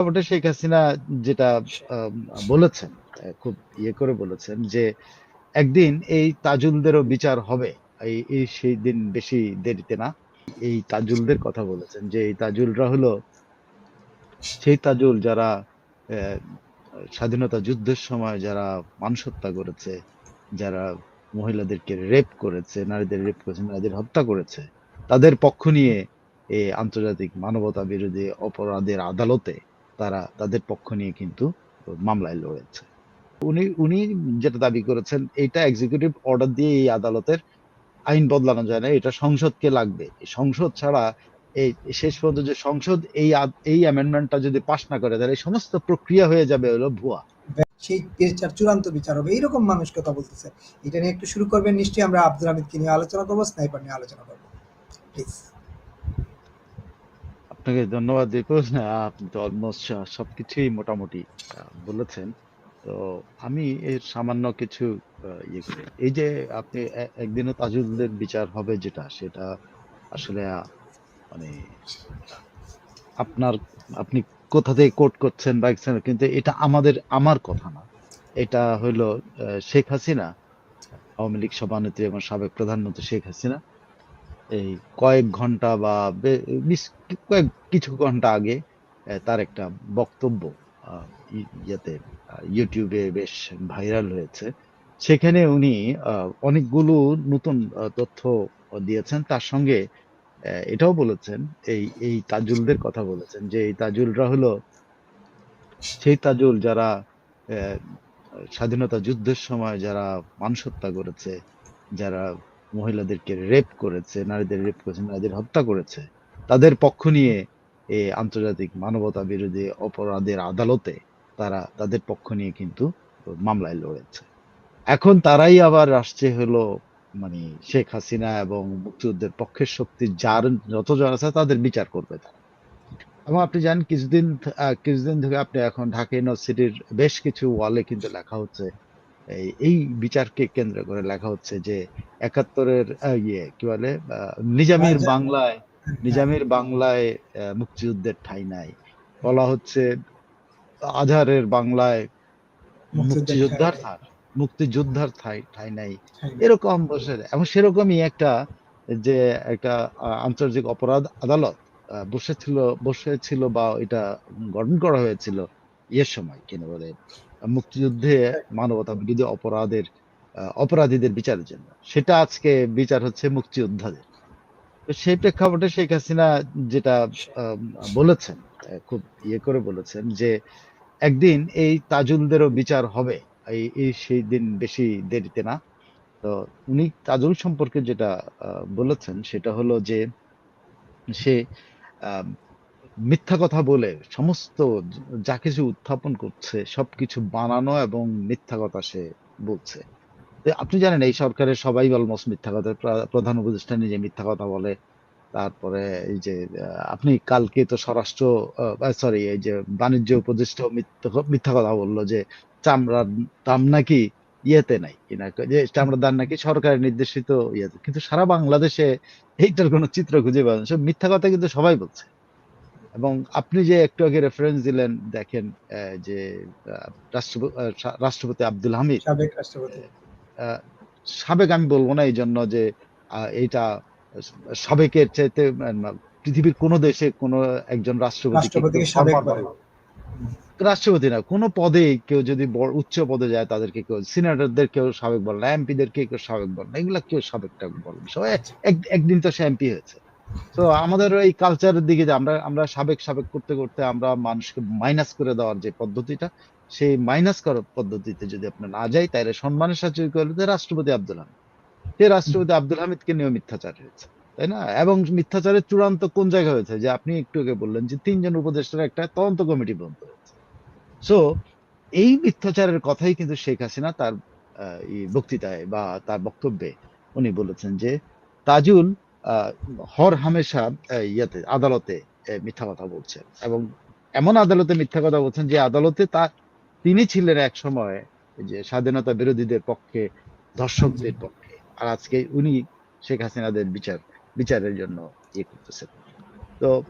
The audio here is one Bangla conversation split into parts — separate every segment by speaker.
Speaker 1: প্রেক্ষাপটে শেখ হাসিনা যেটা বলেছেন খুব ইয়ে করে বলেছেন যে একদিন এই তাজুলদেরও বিচার হবে। এই এই সেই দিন বেশি দেরিতে না। এই তাজুলদের কথা বলেছেন যে এই তাজুলরা হলো সেই তাজুল যারা স্বাধীনতা যুদ্ধের সময় যারা মানুষ হত্যা করেছে যারা মহিলাদেরকে রেপ করেছে নারীদের রেপ করেছে নারীদের হত্যা করেছে তাদের পক্ষ নিয়ে এই আন্তর্জাতিক মানবতা বিরোধী অপরাধের আদালতে তারা তাদের পক্ষ নিয়ে কিন্তু মামলায় লড়েছে। উনি উনি যেটা দাবি করেছেন, এটা এক্সিকিউটিভ অর্ডার দিয়ে এই আদালতের আইন বদলানো যায় না, এটা সংসদকে লাগবে। সংসদ ছাড়া এই শেষ পর্যন্ত যে সংসদ এই এই অ্যামেন্ডমেন্টটা যদি পাশ না করে, তাহলে এই সমস্ত প্রক্রিয়া হয়ে যাবে হলো ভুয়া।
Speaker 2: সেই বিচার চূড়ান্ত বিচার হবে, এইরকম মানুষ কথা বলতেছে। এটা নিয়ে একটু শুরু করবেন, নিশ্চয়ই আমরা আব্দুল হামিদকে নিয়ে আলোচনা করব, স্নাইপার নিয়ে আলোচনা করব। প্লিজ
Speaker 1: আপনাকে ধন্যবাদ দীপুর আপনি তো অলমোস্ট সবকিছুই মোটামুটি বলেছেন। তো আমি এর সামান্য কিছু ইয়ে করি। এই যে আপনি একদিনও তাজুলদের বিচার হবে যেটা, সেটা আসলে মানে আপনার, আপনি কোথা থেকে কোট করছেন বা কিন্তু এটা আমাদের, আমার কথা না। এটা হইল শেখ হাসিনা, আওয়ামী লীগ সভানেত্রী এবং সাবেক প্রধানমন্ত্রী শেখ হাসিনা। এই কয়েক ঘণ্টা বা বিশ- কয়েক কিছু ঘণ্টা আগে তার একটা বক্তব্য ইয়েতে ইউটিউবে বেশ ভাইরাল হয়েছে। সেখানে উনি অনেকগুলো নতুন তথ্য দিয়েছেন। তার সঙ্গে এটাও বলেছেন, এই এই তাজুলদের কথা বলেছেন যে এই তাজুলরা হলো, সেই তাজুল যারা স্বাধীনতা যুদ্ধের সময় যারা মানুষ হত্যা করেছে, যারা মহিলাদেরকে রেপ করেছে, নারীদের রেপ করেছে, নারীদের হত্যা করেছে, তাদের পক্ষ নিয়ে এই আন্তর্জাতিক মানবতা বিরোধী অপরাধের আদালতে তারা, তাদের পক্ষ নিয়ে কিন্তু মামলায় লড়েছে। এখন তারাই আবার আসছে হলো মানে শেখ হাসিনা এবং মুক্তিযুদ্ধের পক্ষের শক্তি, যার যতজন আছে তাদের বিচার করবে তারা। এবং আপনি জানেন কিছুদিন কিছুদিন থেকে আপনি এখন ঢাকা ইউনিভার্সিটির বেশ কিছু ওয়ালে কিন্তু লেখা হচ্ছে এই বিচারকে কেন্দ্র করে লেখা হচ্ছে যে একাত্তরের ইয়ে কি বলে নিজামীর
Speaker 2: রাজা-
Speaker 1: বাংলায় নিজামীর বাংলায় মুক্তিযুদ্ধের ঠাঁই নাই। বলা হচ্ছে আধারের বাংলায় মুক্তিযোদ্ধার ঠাঁই মুক্তিযোদ্ধার ঠাঁই ঠাই নাই। এরকম বসে এবং সেরকমই একটা যে একটা আন্তর্জাতিক অপরাধ আদালত বসেছিল বসেছিল বা এটা গঠন করা হয়েছিল ইয়ের সময় কেন বলে? মুক্তিযুদ্ধে মানবতা বিরোধী অপরাধের অপরাধীদের বিচারের জন্য। সেটা আজকে বিচার হচ্ছে মুক্তিযোদ্ধাদের। সেই প্রেক্ষাপটে শেখ হাসিনা যেটা বলেছেন খুব ইয়ে করে বলেছেন যে একদিন এই তাজুলদেরও বিচার হবে। এই সেই দিন বেশি দেরিতে না। তো উনি তাজুল সম্পর্কে যেটা বলেছেন সেটা হলো যে সে মিথ্যা কথা বলে সমস্ত যা কিছু উত্থাপন করছে, সবকিছু বানানো এবং মিথ্যা কথা সে বলছে। আপনি জানেন, এই সরকারের সবাই অলমোস্ট মিথ্যা কথা প্রধান উপদেষ্টা নিজে মিথ্যা কথা বলে, তারপরে এই যে আপনি কালকে তো স্বরাষ্ট্র সরি এই যে বাণিজ্য উপদেষ্টা মিথ্যা কথা বলল যে চামড়ার দাম নাকি ইয়েতে নাই কিনা যে চামড়ার দাম নাকি সরকারের নির্দেশিত ইয়েতে। কিন্তু সারা বাংলাদেশে এইটার কোনো চিত্র খুঁজে পাবেন সব মিথ্যা কথা কিন্তু সবাই বলছে। এবং আপনি যে একটু আগে রেফারেন্স দিলেন দেখেন যে রাষ্ট্রপতি আব্দুল হামিদ।
Speaker 2: সাবেক রাষ্ট্রপতি।
Speaker 1: সাবেক আমি বলব না এই জন্য যে এইটা সাবেকের চাইতে পৃথিবীর কোন দেশে কোন একজন রাষ্ট্রপতি রাষ্ট্রপতি না কোন পদে কেউ যদি উচ্চ পদে যায় তাদেরকে কেউ সিনেটরদের কেউ সাবেক বলে না এমপিদের কে কেউ সাবেক বলে না এগুলা কেউ সাবেক টাবেক বলে। সবাই একদিন তো সে এমপি হয়েছে। তো আমাদের এই কালচারের দিকে যে আমরা আমরা সাবেক সাবেক করতে করতে আমরা মানুষকে মাইনাস করে দেওয়ার যে পদ্ধতিটা, সেই মাইনাস করার পদ্ধতিতে যদি আপনি না যাই তাহলে সম্মানের সাথে করলে রাষ্ট্রপতি আব্দুল হামিদ। সে রাষ্ট্রপতি আব্দুল হামিদকে নিয়েও মিথ্যাচার হয়েছে, তাই না? এবং মিথ্যাচারের চূড়ান্ত কোন জায়গায় হয়েছে? যে আপনি একটু আগে বললেন যে তিনজন উপদেষ্টার একটা তদন্ত কমিটি বন্ধ হয়েছে। সো এই মিথ্যাচারের কথাই কিন্তু শেখ হাসিনা তার বক্তৃতায় বা তার বক্তব্যে উনি বলেছেন যে, তাজুল হর হামেশা ইয়েতে আদালতে মিথ্যা কথা বলছেন। এবং এমন আদালতে মিথ্যা কথা বলছেন যে আদালতে তার তিনি ছিলেন এক সময় যে স্বাধীনতা বিরোধীদের পক্ষে ধর্ষকদের পক্ষে। আর আজকে উনি শেখ হাসিনাদের বিচার বিচারের জন্য ইয়ে করতেছেন। তো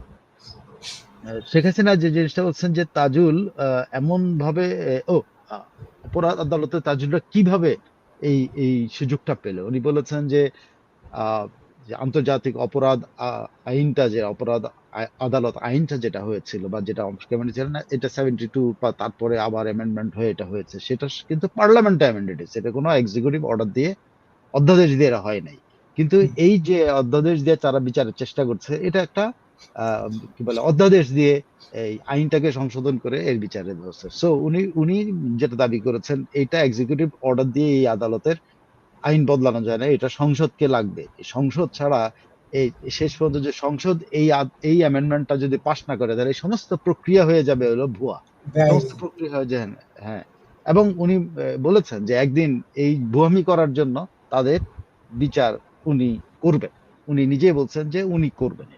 Speaker 1: শেখ হাসিনা যে জিনিসটা বলছেন যে তাজুল এমন ভাবে ও অপরাধ আদালতে তাজুলরা কীভাবে এই এই সুযোগটা পেল? উনি বলেছেন যে আহ, যে আন্তর্জাতিক অপরাধ আইনটা যে অপরাধ আদালত আইনটা যেটা হয়েছিল বা যেটা অংশকে ছিল না এটা সেভেন্টি টু বা তারপরে আবার অ্যামেন্ডমেন্ট হয়ে এটা হয়েছে সেটা কিন্তু পার্লামেন্টে অ্যামেন্ডেড হয়েছে। এটা কোনো এক্সিকিউটিভ অর্ডার দিয়ে অধ্যাদেশ দিয়ে এরা হয় নাই। কিন্তু এই যে অধ্যাদেশ দিয়ে তারা বিচারের চেষ্টা করছে এটা একটা আহ, কি বলে অধ্যাদেশ দিয়ে এই আইনটাকে সংশোধন করে এর বিচারের ব্যবস্থা সো উনি উনি যেটা দাবি করেছেন এটা এক্সিকিউটিভ অর্ডার দিয়ে এই আদালতের আইন বদলানো যায় না এটা সংসদকে লাগবে। সংসদ ছাড়া এই শেষ পর্যন্ত যে সংসদ এই এই অ্যামেন্ডমেন্টটা যদি পাশ না করে তাহলে এই সমস্ত প্রক্রিয়া হয়ে যাবে হলো ভুয়া। সমস্ত প্রক্রিয়া হয়ে যায় হ্যাঁ। এবং উনি বলেছেন যে একদিন এই ভুয়ামি করার জন্য তাদের বিচার উনি করবেন। উনি নিজেই বলছেন যে উনি করবেন